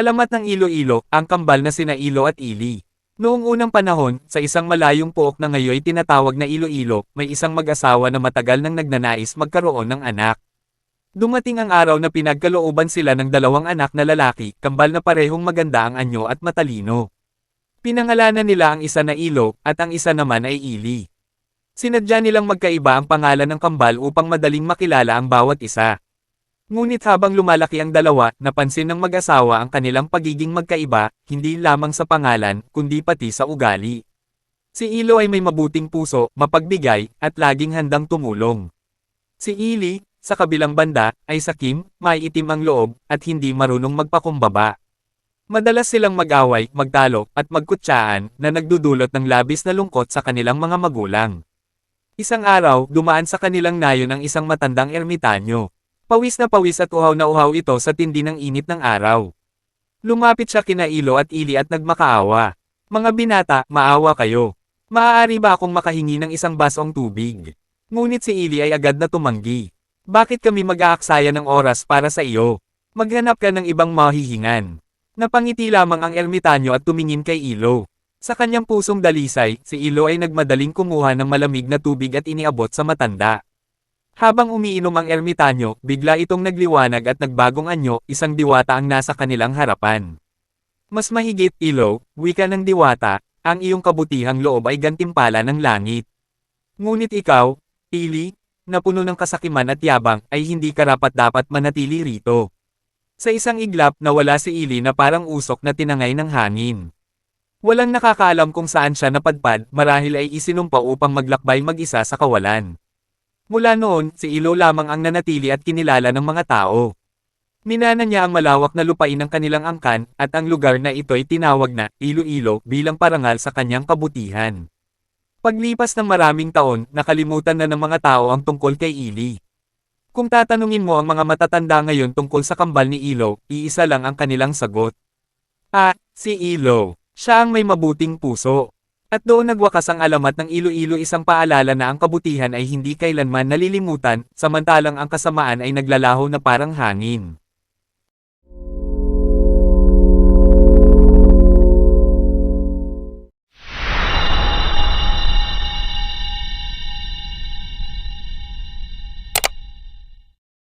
Alamat ng Iloilo, ang kambal na sina Ilo at Ili. Noong unang panahon, sa isang malayong pook na ngayoy tinatawag na Iloilo, may isang mag-asawa na matagal nang nagnanais magkaroon ng anak. Dumating ang araw na pinagkalooban sila ng dalawang anak na lalaki, kambal na parehong maganda ang anyo at matalino. Pinangalanan nila ang isa na Ilo, at ang isa naman ay Ili. Sinadya nilang magkaiba ang pangalan ng kambal upang madaling makilala ang bawat isa. Ngunit habang lumalaki ang dalawa, napansin ng mag-asawa ang kanilang pagiging magkaiba, hindi lamang sa pangalan, kundi pati sa ugali. Si Ilo ay may mabuting puso, mapagbigay, at laging handang tumulong. Si Ili, sa kabilang banda, ay sakim, may itim ang loob, at hindi marunong magpakumbaba. Madalas silang mag-away, magtalo, at magkutsaan, na nagdudulot ng labis na lungkot sa kanilang mga magulang. Isang araw, dumaan sa kanilang nayon ang isang matandang ermitanyo. Pawis na pawis at uhaw na uhaw ito sa tindi ng init ng araw. Lumapit siya kina Ilo at Ili at nagmakaawa. Mga binata, maawa kayo. Maaari ba akong makahingi ng isang basong tubig? Ngunit si Ili ay agad na tumanggi. Bakit kami mag-aaksaya ng oras para sa iyo? Maghanap ka ng ibang mahihingan. Napangiti lamang ang ermitanyo at tumingin kay Ilo. Sa kanyang pusong dalisay, si Ilo ay nagmadaling kumuha ng malamig na tubig at iniabot sa matanda. Habang umiinom ang ermitanyo, bigla itong nagliwanag at nagbagong anyo, isang diwata ang nasa kanilang harapan. Mas mahigit, Ilo, wika ng diwata, ang iyong kabutihang loob ay gantimpala ng langit. Ngunit ikaw, Ili, na puno ng kasakiman at yabang, ay hindi karapat dapat manatili rito. Sa isang iglap, nawala si Ili na parang usok na tinangay ng hangin. Walang nakakaalam kung saan siya napadpad, marahil ay isinumpa upang maglakbay mag-isa sa kawalan. Mula noon, si Ilo lamang ang nanatili at kinilala ng mga tao. Minana niya ang malawak na lupain ng kanilang angkan, at ang lugar na ito'y tinawag na Iloilo bilang parangal sa kanyang kabutihan. Paglipas ng maraming taon, nakalimutan na ng mga tao ang tungkol kay Ili. Kung tatanungin mo ang mga matatanda ngayon tungkol sa kambal ni Ilo, iisa lang ang kanilang sagot. Ah, si Ilo. Siya ang may mabuting puso. At doon nagwakas ang alamat ng Iloilo isang paalala na ang kabutihan ay hindi kailanman nalilimutan, samantalang ang kasamaan ay naglalaho na parang hangin.